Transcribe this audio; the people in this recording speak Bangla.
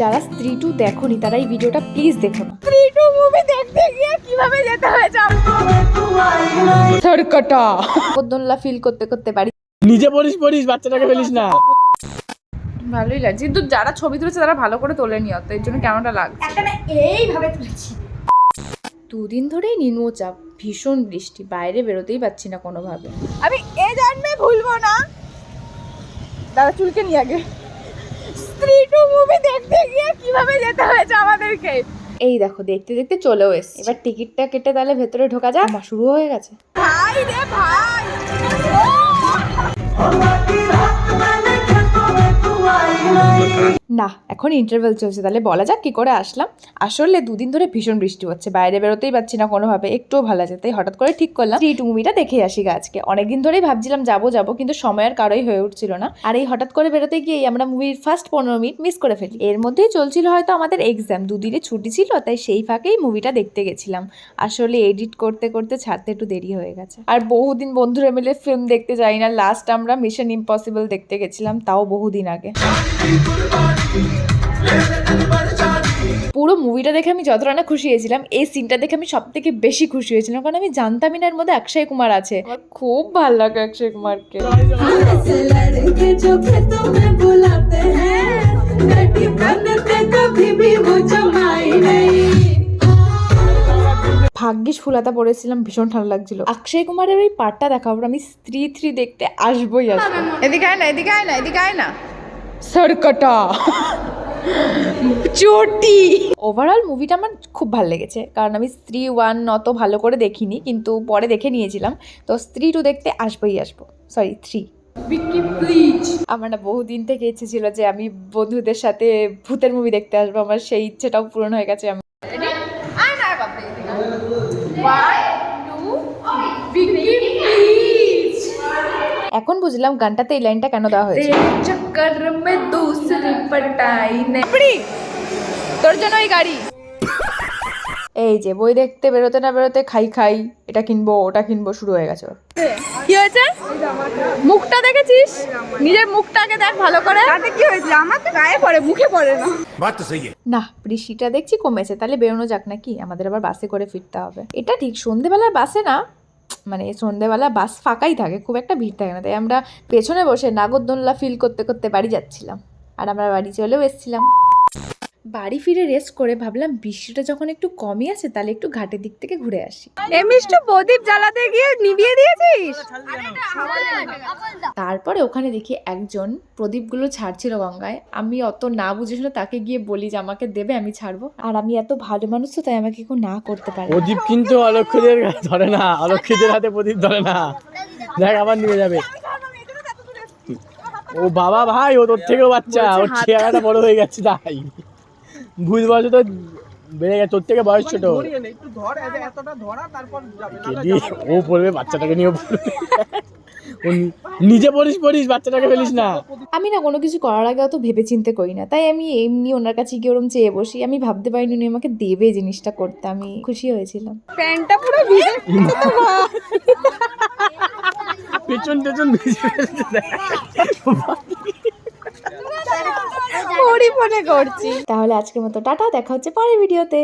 যারা স্ত্রী টু দেখোনি তারা এই ভিডিওটা প্লিজ দেখো। না স্ত্রী টু মুভি দেখতে গিয়ে কীভাবে যেতে হয়েছে? সরকটা বদনলা ফিল করতে করতে বাড়ি নিজে পড়িস পড়িস বাচ্চাটাকে ফেলিস না। ভালোই লাগছে। কিন্তু যারা ছবি তুলেছে তারা ভালো করে তোলেনি অত এর জন্য কেমনটা লাগছে? একটা না এইভাবে তুলেছি। দুদিন ধরেই নিম্নচাপ ভীষণ বৃষ্টি বাইরে বেরোতেই পাচ্ছি না কোনোভাবে। আমি এ জন্মে ভুলবো না। দাদা চুলকে নিয়ে আগে। দেখতে গিয়ে কীভাবে যেতে হয়েছে আমাদেরকে? এই দেখো দেখতে দেখতে চলেও এসছে। এবার টিকিটটা কেটে তাহলে ভেতরে ঢোকা যাক। আমার শুরু হয়ে গেছে। ভাই রে ভাই! না এখন ইন্টারভেল চলছে তাহলে বলা যাক কি করে আসলাম। আসলে দুদিন ধরে ভীষণ বৃষ্টি হচ্ছে বাইরে বেরোতেই পাচ্ছি না কোনোভাবে একটুও ভালো আছে তাই হঠাৎ করে ঠিক করলাম। থ্রি টু মুভিটা দেখে আসি গা আজকে। অনেকদিন ধরেই ভাবছিলাম যাব যাব কিন্তু সময়ের কারোই হয়ে উঠছিল না। আর এই হঠাৎ করে বেরোতে গিয়েই আমরা মুভির ফার্স্ট পনেরো মিনিট মিস করে ফেলি। এর মধ্যেই চলছিল হয়তো আমাদের এক্সাম দুদিনে ছুটি ছিল তাই সেই ফাঁকেই মুভিটা দেখতে গেছিলাম। আসলে এডিট করতে করতে ছাড়তে একটু দেরি হয়ে গেছে। আর বহুদিন বন্ধুরা মিলে ফিল্ম দেখতে যাই না লাস্ট আমরা মিশন ইম্পসিবল দেখতে গেছিলাম তাও বহুদিন আগে। পুরো মুভিটা দেখে আমি যতটা না খুশি হয়েছিলাম এই সিনটা দেখে আমি সব থেকে বেশি খুশি হয়েছিলাম কারণ আমি জানতামই না এর মধ্যে অক্ষয় কুমার আছে। খুব ভালো লাগে অক্ষয় কুমারকে। ভাগ্যিস ফুলাতা পড়েছিলাম ভীষণ ঠান্ডা লাগছিল। অক্ষয় কুমারের ওই পার্টটা দেখাবো আমি স্ত্রী থ্রি দেখতে আসবোই আসব এদিকে আয় না এদিকে আয় না এদিকে আয় না। সরকটা। চটি। ওভারঅল মুভিটা আমার খুব ভালো লেগেছে। কারণ আমি স্ত্রী ওয়ান অত ভালো করে দেখিনি কিন্তু পরে দেখে নিয়েছিলাম। তো স্ত্রী টু দেখতে আসবোই আসব। সরি থ্রি আমার না বহুদিন থেকে ইচ্ছে ছিল যে আমি বন্ধুদের সাথে ভূতের মুভি দেখতে আসব। আমার সেই ইচ্ছেটাও পূরণ হয়ে গেছে আমি এদিকে ওয়ান টু বিকি প্লিজ এখন বুঝলাম গানটাতে এই লাইনটা কেন দেওয়া হয়েছে। তোর জন্য এই গাড়ি। এই যে বই দেখতে বেরোতে না বেরোতে খাই খাই এটা কিনবো ওটা কিনবো শুরু হয়ে গেছে কি হয়েছে? মুখটা দেখেছিস? নিজের মুখটাকে দেখ ভালো করে। তাতে কি হয়েছে? আমার তো গায়ে পড়ে মুখে পড়ে না। না বৃষ্টিটা দেখছি কমেছে তাহলে বেরোনো যাক নাকি? আমাদের আবার বাসে করে ফিরতে হবে। এটা ঠিক সন্ধেবেলার বাসে না মানে সন্ধেবেলা বাস ফাঁকাই থাকে, খুব একটা ভিড় থাকে না। তাই আমরা পেছনে বসে নাগরদোল্লা ফিল করতে করতে বাড়ি যাচ্ছিলাম। আর আমরা বাড়ি চলেও এসেছিলাম। বাড়ি ফিরে রেস্ট করে ভাবলাম বৃষ্টিটা যখন একটু কমই আছে তাহলে একটু ঘাটের দিক থেকে ঘুরে আসি। এমিষ্টু প্রদীপ জ্বালাতে গিয়ে নিভিয়ে দিয়েছিস? তারপরে ওখানে দেখি একজন প্রদীপগুলো ছাড়ছিল গঙ্গায়। আমি অত না বুঝে শুনে তাকে গিয়ে বলি যে আমাকে দেবে আমি ছাড়বো। আর আমি এত ভালো মানুষ তো তাই আমাকে কেউ না করতে পারে। প্রদীপ কিন্তু অলক্ষদের ধরে না অলক্ষদের হাতে প্রদীপ ধরে না। দেখ আবার নিয়ে যাবে। ও বাবা ভাই ও তোর থেকেও বাচ্চা ওর চেহারাটা বড় হয়ে গেছে তাই। ভুল বয়সে তো বেড়ে গেছে তোর থেকে বয়স ছোট। কেডি, ও পড়বে বাচ্চাটাকে নিয়ে পড়বে ও নিজে পড়িস পড়িস বাচ্চাটাকে ফেলিস না। আমি না কোনো কিছু করার আগে অত ভেবে চিন্তে করি না তাই আমি এমনি ওনার কাছে গিয়ে ওরম চেয়ে বসি। আমি ভাবতে পারিনি উনি আমাকে দেবে জিনিসটা করতে আমি খুশি হয়েছিলাম। প্যান্টটা পুরো ভিজে পেছন টেছন ভিজে পরিপনে করছি। তাহলে আজকের মতো টাটা দেখা হচ্ছে পরের ভিডিওতে।